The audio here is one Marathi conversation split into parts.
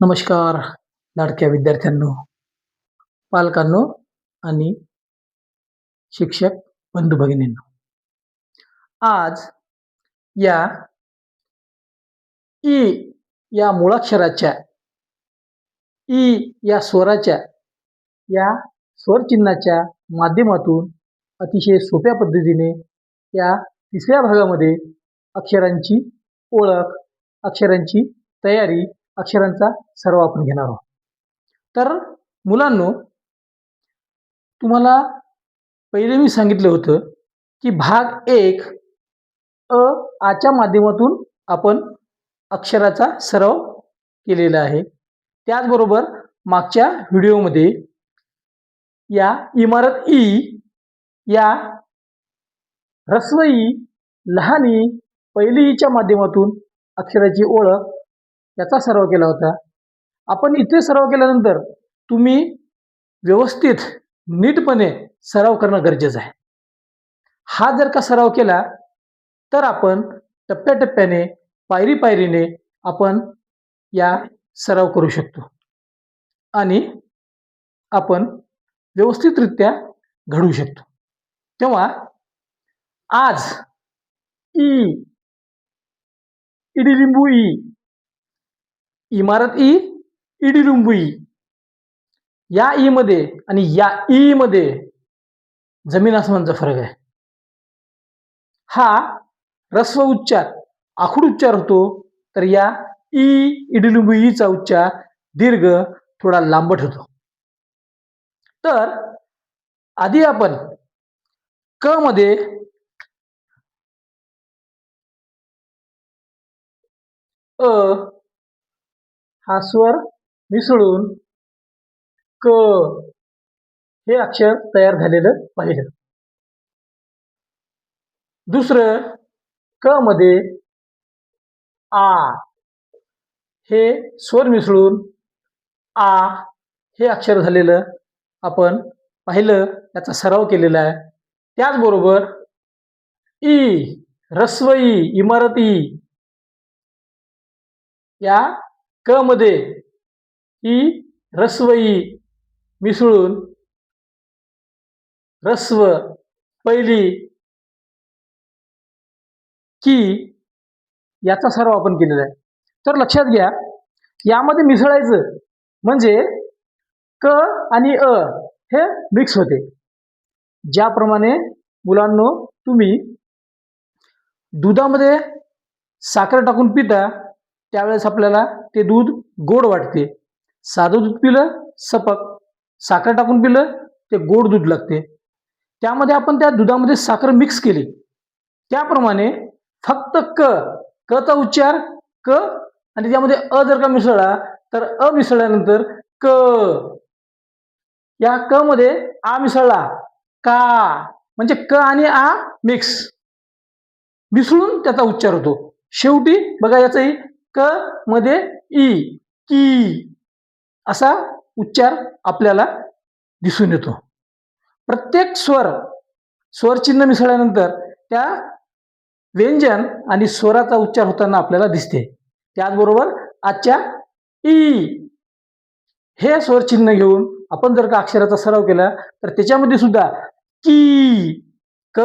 नमस्कार लाडक्या विद्यार्थ्यांनो पालकांनो आणि शिक्षक बंधू भगिनींनो. आज या ई या मुळाक्षराच्या ई या स्वराच्या या स्वरचिन्हाच्या माध्यमातून अतिशय सोप्या पद्धतीने या तिसऱ्या भागामध्ये अक्षरांची ओळख अक्षरांची तयारी अक्षरांचा सराव आपण घेणार आहोत. तर मुलांनो तुम्हाला पहिले मी सांगितलं होतं की भाग एक अ आच्या माध्यमातून आपण अक्षराचा सराव केलेला आहे. त्याचबरोबर मागच्या व्हिडिओमध्ये या इमारत ई या ह्रस्व ई लहान ई पहिली ईच्या माध्यमातून अक्षराची ओळख याचा सराव केला होता. आपण इथे सराव केल्यानंतर तुम्ही व्यवस्थित नीटपणे सराव करणं गरजेचं आहे. हा जर का सराव केला तर आपण टप्प्याटप्प्याने पायरी पायरीने आपण या सराव करू शकतो. आणि आपण व्यवस्थितरित्या घडवू शकतो. तेव्हा आज ई इडिलिंबू ई इमारत ई इडिलुंबू ई. या ई मध्ये आणि या ई मध्ये जमीन आसमानचा फरक आहे. हा रस्व उच्चार आखूड उच्चार होतो तर या ई इडिलुंबू ईचा उच्चार दीर्घ थोडा लांबट होतो. तर आधी आपण क मध्ये अ हा स्वर मिसळून क हे अक्षर तयार झालेलं पाहिलं. दुसरं क मध्ये आ हे स्वर मिसळून आ हे अक्षर झालेलं आपण पाहिलं त्याचा सराव केलेला आहे. त्याचबरोबर ई रस्वई इमारती या क मध्ये ई रस्वई मिसळून रस्व पहिली की याचा सराव आपण केलेला आहे. तर लक्षात घ्या यामध्ये मिसळायचं म्हणजे क आणि अ हे मिक्स होते. ज्याप्रमाणे मुलांनो तुम्ही दुधामध्ये साखर टाकून पिता त्यावेळेस आपल्याला ते दूध गोड वाटते. साधं दूध पिलं सपक. साखर टाकून पिलं ते गोड दूध लागते. त्यामध्ये आपण त्या दुधामध्ये साखर मिक्स केली. त्याप्रमाणे फक्त क कचा उच्चार क आणि त्यामध्ये अ जर का मिसळला तर अ मिसळल्यानंतर क. या क मध्ये आ मिसळला का. म्हणजे क आणि आ मिक्स मिसळून त्याचा उच्चार होतो. शेवटी बघा याचंही क मध्ये ई की असा उच्चार आपल्याला दिसून येतो. प्रत्येक स्वर स्वरचिन्ह मिसळल्यानंतर त्या व्यंजन आणि स्वराचा उच्चार होताना आपल्याला दिसते. त्याचबरोबर आजच्या ई हे स्वरचिन्ह घेऊन आपण जर का अक्षराचा सराव केला तर त्याच्यामध्ये सुद्धा की क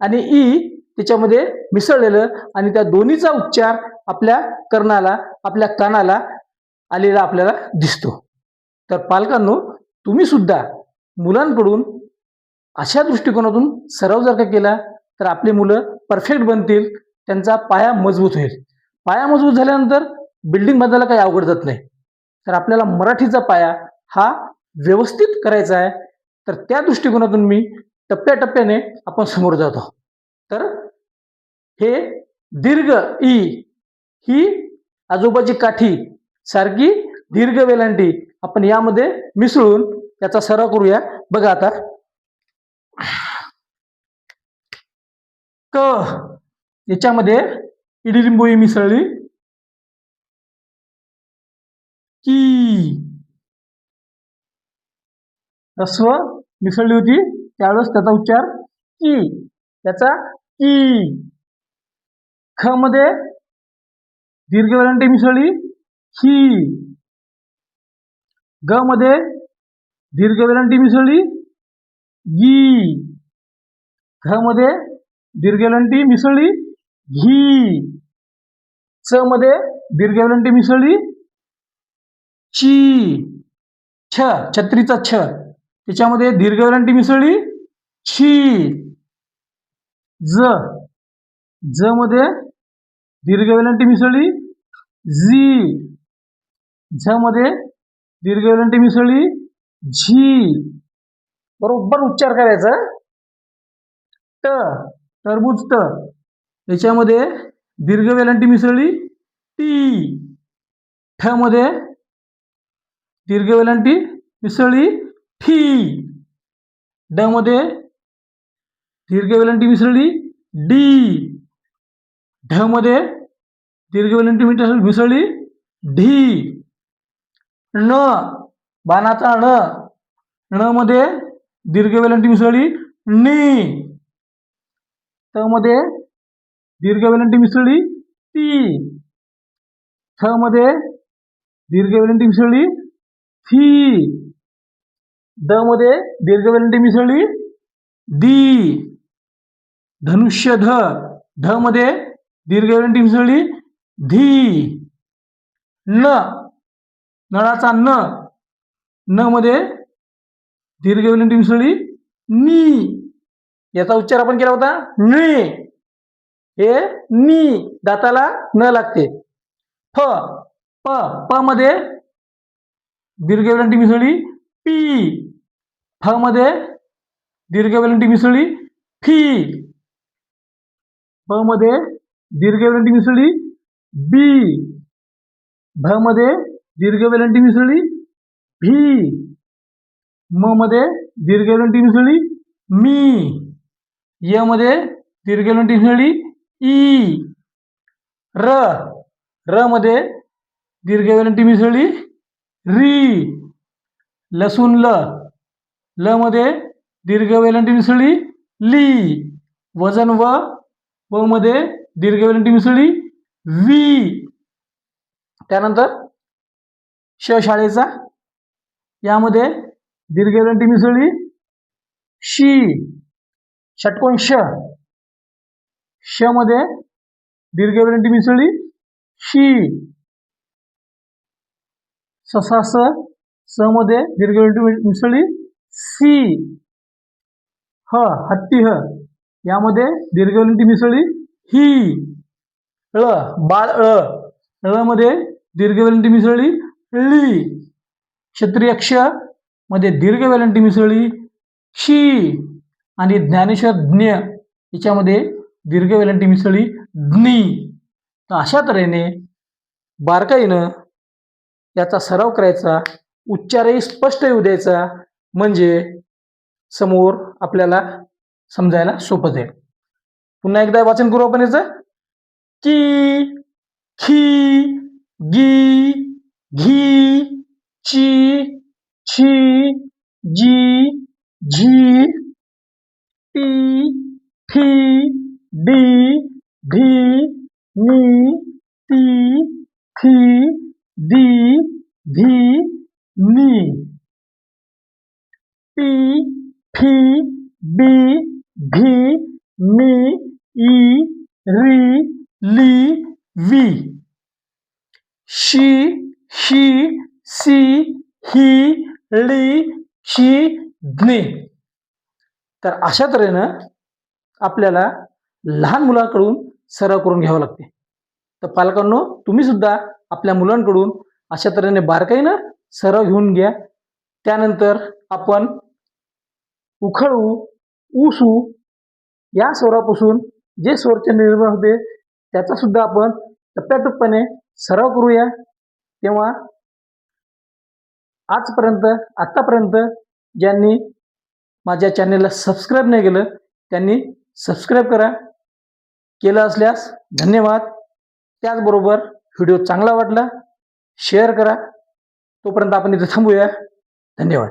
आणि ई त्याच्यामध्ये मिसळलेलं आणि त्या दोन्हीचा उच्चार आपल्या कर्णाला आपल्या कानाला आलेला आपल्याला दिसतो. तर पालकांनो तुम्ही सुद्धा मुलांकडून अशा दृष्टिकोनातून सराव जर का केला तर आपली मुलं परफेक्ट बनतील त्यांचा पाया मजबूत होईल. पाया मजबूत झाल्यानंतर बिल्डिंग बांधायला काही अवघड जात नाही. तर आपल्याला मराठीचा पाया हा व्यवस्थित करायचा आहे. तर त्या दृष्टिकोनातून मी टप्प्याटप्प्याने आपण समोर जातो तर हे दीर्घ ई ही आजोबाची काठी सारखी दीर्घ वेलांटी आपण यामध्ये मिसळून त्याचा सराव करूया. बघा आता. क. याच्यामध्ये इडिलिंबोई मिसळली. की. रस्व मिसळली होती. त्यावेळेस त्याचा उच्चार की. त्याचा की. ख मध्ये दीर्घ मिसळली. ही ग मध्ये दीर्घ मिसळली. गी घ मध्ये दीर्घ मिसळली. घी. च मध्ये दीर्घ मिसळली. ची. छ. छत्रीचा छ. त्याच्यामध्ये दीर्घ मिसळली. छी ज. ज मध्ये दीर्घ वेलांटी मिसळली. झी. झ मध्ये दीर्घ वेलांटी मिसळली. झी. बरोबर उच्चार करायचा. ट टरबूज ट याच्यामध्ये दीर्घ वेलांटी मिसळली. टी. ठ मध्ये दीर्घ वेलांटी मिसळली. ठी. ड मध्ये दीर्घ वेलांटी मिसळली. डी. ढ मध्ये दीर्घ वेलांटी मिसळली. ढी. न बाणाचा ण. ण मध्ये दीर्घवेलंटी मिसळली. नी त मध्ये दीर्घवेलंटी मिसळली. ती. थ मध्ये दीर्घवेलंटी मिसळली. थी. द मध्ये दीर्घवेलंटी मिसळली. दी धनुष्य ध. ध मध्ये दीर्घवेलंटी मिसळली. धी. न. नळाचा न. न मध्ये दीर्घ वेलांटी मिसळली. नी. याचा उच्चार आपण केला होता. नी. हे नी. दाताला न लागते. फ. प. प मध्ये दीर्घ वेलांटी मिसळली. पी. फ मध्ये दीर्घ वेलांटी मिसळली. फी. प मध्ये दीर्घ वेलंटी मिसळली. बी भ मध्ये दीर्घ वेलंटी मिसळली. भी म मध्ये दीर्घ वेलंटी मिसळली. मी. य मध्ये दीर्घ वेलंटी मिसळली. ई र. र मध्ये दीर्घ वेलंटी मिसळली. री. लसूण ल. ल मध्ये दीर्घ वेलंटी मिसळली. ली. वजन व व मध्ये दीर्घ वेलंटी मिसळली. वी त्यानंतर श शाळेचा यामध्ये दीर्घ मिसळली शी. षटकोन श. श मध्ये दीर्घवेरंटी मिसळली शी. ससा स स मध्ये दीर्घ वेलांटी मिसळली सी. ह. हत्ती ह. यामध्ये दीर्घ वेलांटी मिसळली ही. ळ बाळ ळ. ळ मध्ये दीर्घ वेलंटी मिसळली ली क्षत्रिय क्षमध्ये दीर्घ वेलांटी मिसळली क्षी. आणि ज्ञानेश्वर ज्ञ याच्यामध्ये दीर्घ वेलांटी मिसळली ज्ञी. तर अशा तऱ्हेने बारकाईनं याचा सराव करायचा उच्चारही स्पष्ट येऊ द्यायचा म्हणजे समोर आपल्याला समजायला सोपं जाईल. पुन्हा एकदा वाचन करू आपण याचं? की खी गी घी ची छी जी झी टी फी डी ढी नी ती थी दी धी नी पी फी बी भी मी ई री ली वी शी शी सी ही ली शी ज्ञे तर अशा तऱ्हेनं आपल्याला लहान मुलांकडून सराव करून घ्यावं लागते. तर पालकांनो तुम्ही सुद्धा आपल्या मुलांकडून अशा तऱ्हेने बारकाईनं सराव घेऊन घ्या. त्यानंतर आपण उखळू उसू या स्वरापासून जे स्वरचे निर्माण होते त्याचा सुद्धा आपण टप्प्याटप्प्याने सराव करूया. तेव्हा आजपर्यंत आत्तापर्यंत ज्यांनी माझ्या चॅनेलला सबस्क्राईब नाही केलं त्यांनी सबस्क्राईब करा. केलं असल्यास धन्यवाद. त्याचबरोबर व्हिडिओ चांगला वाटला शेअर करा. तोपर्यंत आपण इथे थांबूया. धन्यवाद.